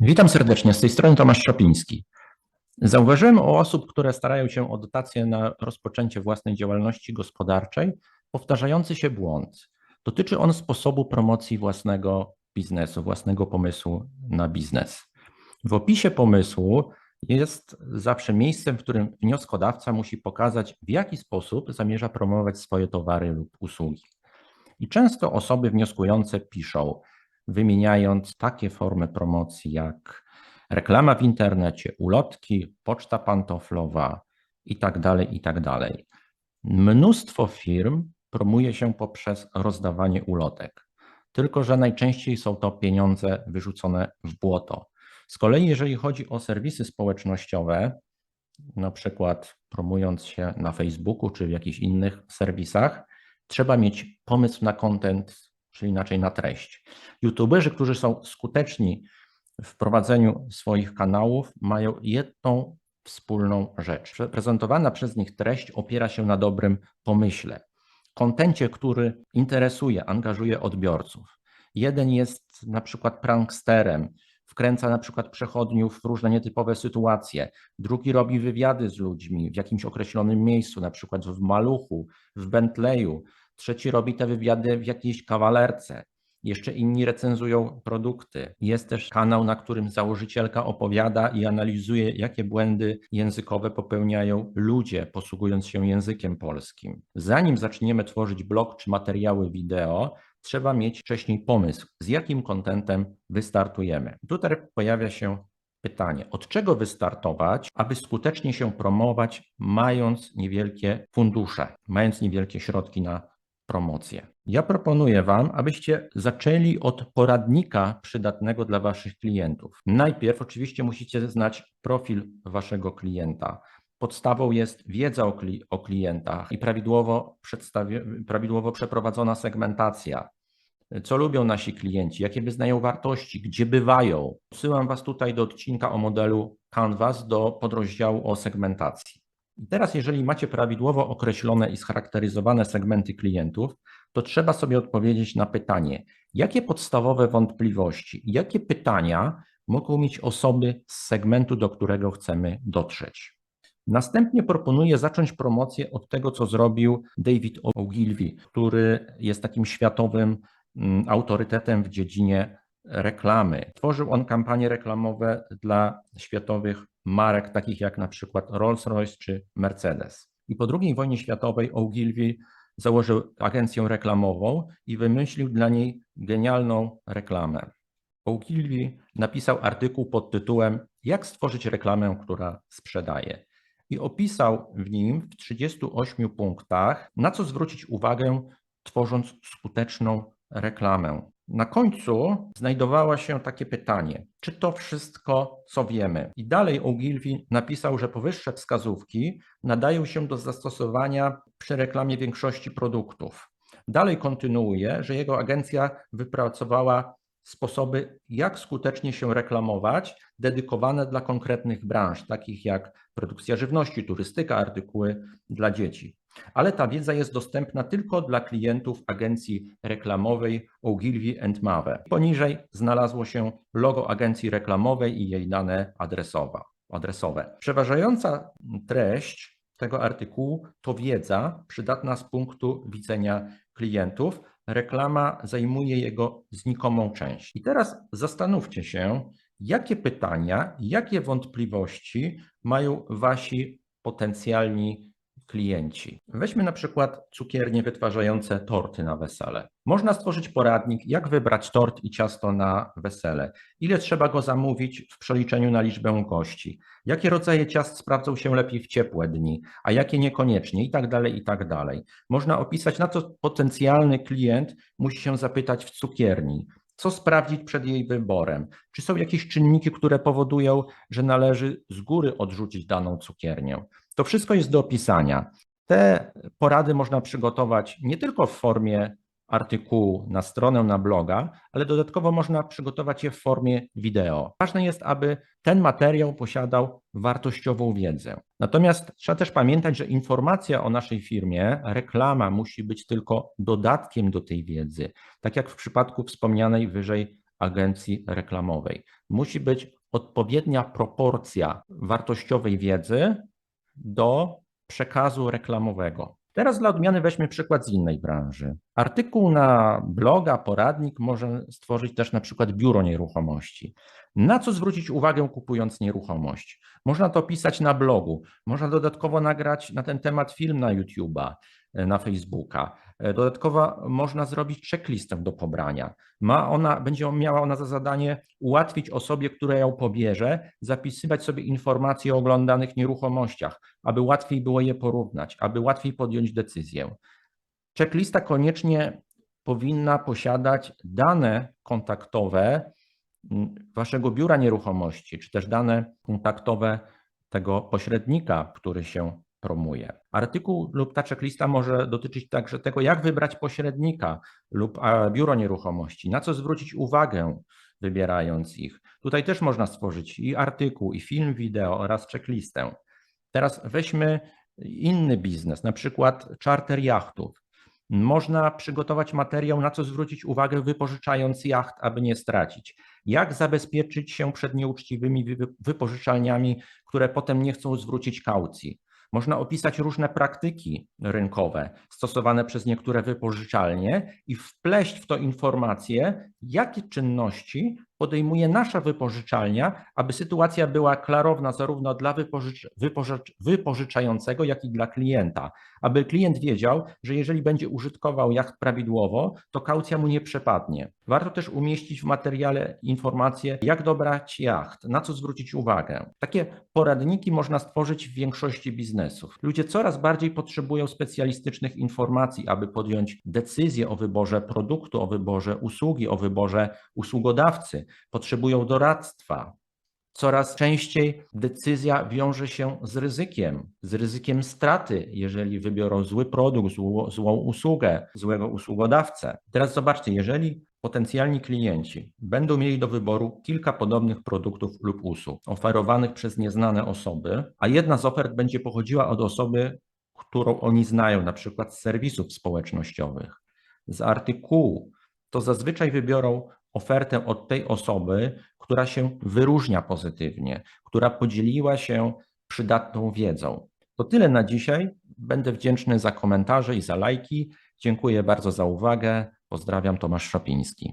Witam serdecznie, z tej strony Tomasz Szopiński. Zauważyłem u osób, które starają się o dotację na rozpoczęcie własnej działalności gospodarczej, powtarzający się błąd. Dotyczy on sposobu promocji własnego biznesu, własnego pomysłu na biznes. W opisie pomysłu jest zawsze miejscem, w którym wnioskodawca musi pokazać, w jaki sposób zamierza promować swoje towary lub usługi. I często osoby wnioskujące piszą, wymieniając takie formy promocji jak reklama w internecie, ulotki, poczta pantoflowa itd. tak itd. Tak Mnóstwo firm promuje się poprzez rozdawanie ulotek, tylko że najczęściej są to pieniądze wyrzucone w błoto. Z kolei, jeżeli chodzi o serwisy społecznościowe, na przykład promując się na Facebooku czy w jakichś innych serwisach, trzeba mieć pomysł na content czyli inaczej na treść. YouTuberzy, którzy są skuteczni w prowadzeniu swoich kanałów, mają jedną wspólną rzecz. Prezentowana przez nich treść opiera się na dobrym pomyśle, kontencie, który interesuje, angażuje odbiorców. Jeden jest na przykład pranksterem, wkręca na przykład przechodniów w różne nietypowe sytuacje. Drugi robi wywiady z ludźmi w jakimś określonym miejscu, na przykład w Maluchu, w Bentleyu. Trzeci robi te wywiady w jakiejś kawalerce. Jeszcze inni recenzują produkty. Jest też kanał, na którym założycielka opowiada i analizuje, jakie błędy językowe popełniają ludzie, posługując się językiem polskim. Zanim zaczniemy tworzyć blog czy materiały wideo, trzeba mieć wcześniej pomysł, z jakim kontentem wystartujemy. Tutaj pojawia się pytanie, od czego wystartować, aby skutecznie się promować, mając niewielkie fundusze, mając niewielkie środki na promocję. Ja proponuję Wam, abyście zaczęli od poradnika przydatnego dla Waszych klientów. Najpierw oczywiście musicie znać profil Waszego klienta. Podstawą jest wiedza o, kli o klientach i prawidłowo, prawidłowo przeprowadzona segmentacja. Co lubią nasi klienci, jakie wyznają wartości, gdzie bywają. Wsyłam Was tutaj do odcinka o modelu Canvas, do podrozdziału o segmentacji. I teraz, jeżeli macie prawidłowo określone i scharakteryzowane segmenty klientów, to trzeba sobie odpowiedzieć na pytanie, jakie podstawowe wątpliwości, jakie pytania mogą mieć osoby z segmentu, do którego chcemy dotrzeć. Następnie proponuję zacząć promocję od tego, co zrobił David Ogilvy, który jest takim światowym mm, autorytetem w dziedzinie reklamy. Tworzył on kampanie reklamowe dla światowych marek takich jak na przykład Rolls-Royce czy Mercedes. I po II wojnie światowej Ogilvy założył agencję reklamową i wymyślił dla niej genialną reklamę. Ogilvy napisał artykuł pod tytułem Jak stworzyć reklamę, która sprzedaje. I opisał w nim w 38 punktach, na co zwrócić uwagę, tworząc skuteczną reklamę. Na końcu znajdowała się takie pytanie, czy to wszystko, co wiemy? I dalej Ogilvy napisał, że powyższe wskazówki nadają się do zastosowania przy reklamie większości produktów. Dalej kontynuuje, że jego agencja wypracowała sposoby, jak skutecznie się reklamować, dedykowane dla konkretnych branż, takich jak produkcja żywności, turystyka, artykuły dla dzieci. Ale ta wiedza jest dostępna tylko dla klientów agencji reklamowej Ogilvy Mave. Poniżej znalazło się logo agencji reklamowej i jej dane adresowe. adresowe. Przeważająca treść tego artykułu to wiedza przydatna z punktu widzenia klientów. Reklama zajmuje jego znikomą część. I teraz zastanówcie się, jakie pytania, jakie wątpliwości mają wasi potencjalni klienci. Weźmy na przykład cukiernie wytwarzające torty na wesele. Można stworzyć poradnik, jak wybrać tort i ciasto na wesele, ile trzeba go zamówić w przeliczeniu na liczbę gości, jakie rodzaje ciast sprawdzą się lepiej w ciepłe dni, a jakie niekoniecznie i tak dalej, i tak dalej. Można opisać, na co potencjalny klient musi się zapytać w cukierni, co sprawdzić przed jej wyborem? Czy są jakieś czynniki, które powodują, że należy z góry odrzucić daną cukiernię? To wszystko jest do opisania. Te porady można przygotować nie tylko w formie artykułu na stronę, na bloga, ale dodatkowo można przygotować je w formie wideo. Ważne jest, aby ten materiał posiadał wartościową wiedzę. Natomiast trzeba też pamiętać, że informacja o naszej firmie, reklama musi być tylko dodatkiem do tej wiedzy, tak jak w przypadku wspomnianej wyżej agencji reklamowej. Musi być odpowiednia proporcja wartościowej wiedzy do przekazu reklamowego. Teraz dla odmiany weźmy przykład z innej branży. Artykuł na bloga, poradnik może stworzyć też na przykład biuro nieruchomości. Na co zwrócić uwagę kupując nieruchomość? Można to pisać na blogu, można dodatkowo nagrać na ten temat film na YouTube'a, na Facebooka. Dodatkowo można zrobić checklistę do pobrania. Ma ona, będzie miała ona za zadanie ułatwić osobie, która ją pobierze, zapisywać sobie informacje o oglądanych nieruchomościach, aby łatwiej było je porównać, aby łatwiej podjąć decyzję. Checklista koniecznie powinna posiadać dane kontaktowe waszego biura nieruchomości, czy też dane kontaktowe tego pośrednika, który się promuje. Artykuł lub ta checklista może dotyczyć także tego, jak wybrać pośrednika lub biuro nieruchomości, na co zwrócić uwagę, wybierając ich. Tutaj też można stworzyć i artykuł, i film wideo oraz checklistę. Teraz weźmy inny biznes, na przykład charter jachtów. Można przygotować materiał, na co zwrócić uwagę, wypożyczając jacht, aby nie stracić. Jak zabezpieczyć się przed nieuczciwymi wypożyczalniami, które potem nie chcą zwrócić kaucji. Można opisać różne praktyki rynkowe stosowane przez niektóre wypożyczalnie i wpleść w to informacje, jakie czynności podejmuje nasza wypożyczalnia, aby sytuacja była klarowna zarówno dla wypożycz, wypożycz, wypożyczającego, jak i dla klienta. Aby klient wiedział, że jeżeli będzie użytkował jacht prawidłowo, to kaucja mu nie przepadnie. Warto też umieścić w materiale informacje, jak dobrać jacht, na co zwrócić uwagę. Takie poradniki można stworzyć w większości biznesów. Ludzie coraz bardziej potrzebują specjalistycznych informacji, aby podjąć decyzję o wyborze produktu, o wyborze usługi, o wyborze usługodawcy potrzebują doradztwa. Coraz częściej decyzja wiąże się z ryzykiem, z ryzykiem straty, jeżeli wybiorą zły produkt, złą, złą usługę, złego usługodawcę. Teraz zobaczcie, jeżeli potencjalni klienci będą mieli do wyboru kilka podobnych produktów lub usług oferowanych przez nieznane osoby, a jedna z ofert będzie pochodziła od osoby, którą oni znają, na przykład z serwisów społecznościowych, z artykułu, to zazwyczaj wybiorą ofertę od tej osoby, która się wyróżnia pozytywnie, która podzieliła się przydatną wiedzą. To tyle na dzisiaj. Będę wdzięczny za komentarze i za lajki. Dziękuję bardzo za uwagę. Pozdrawiam, Tomasz Szopiński.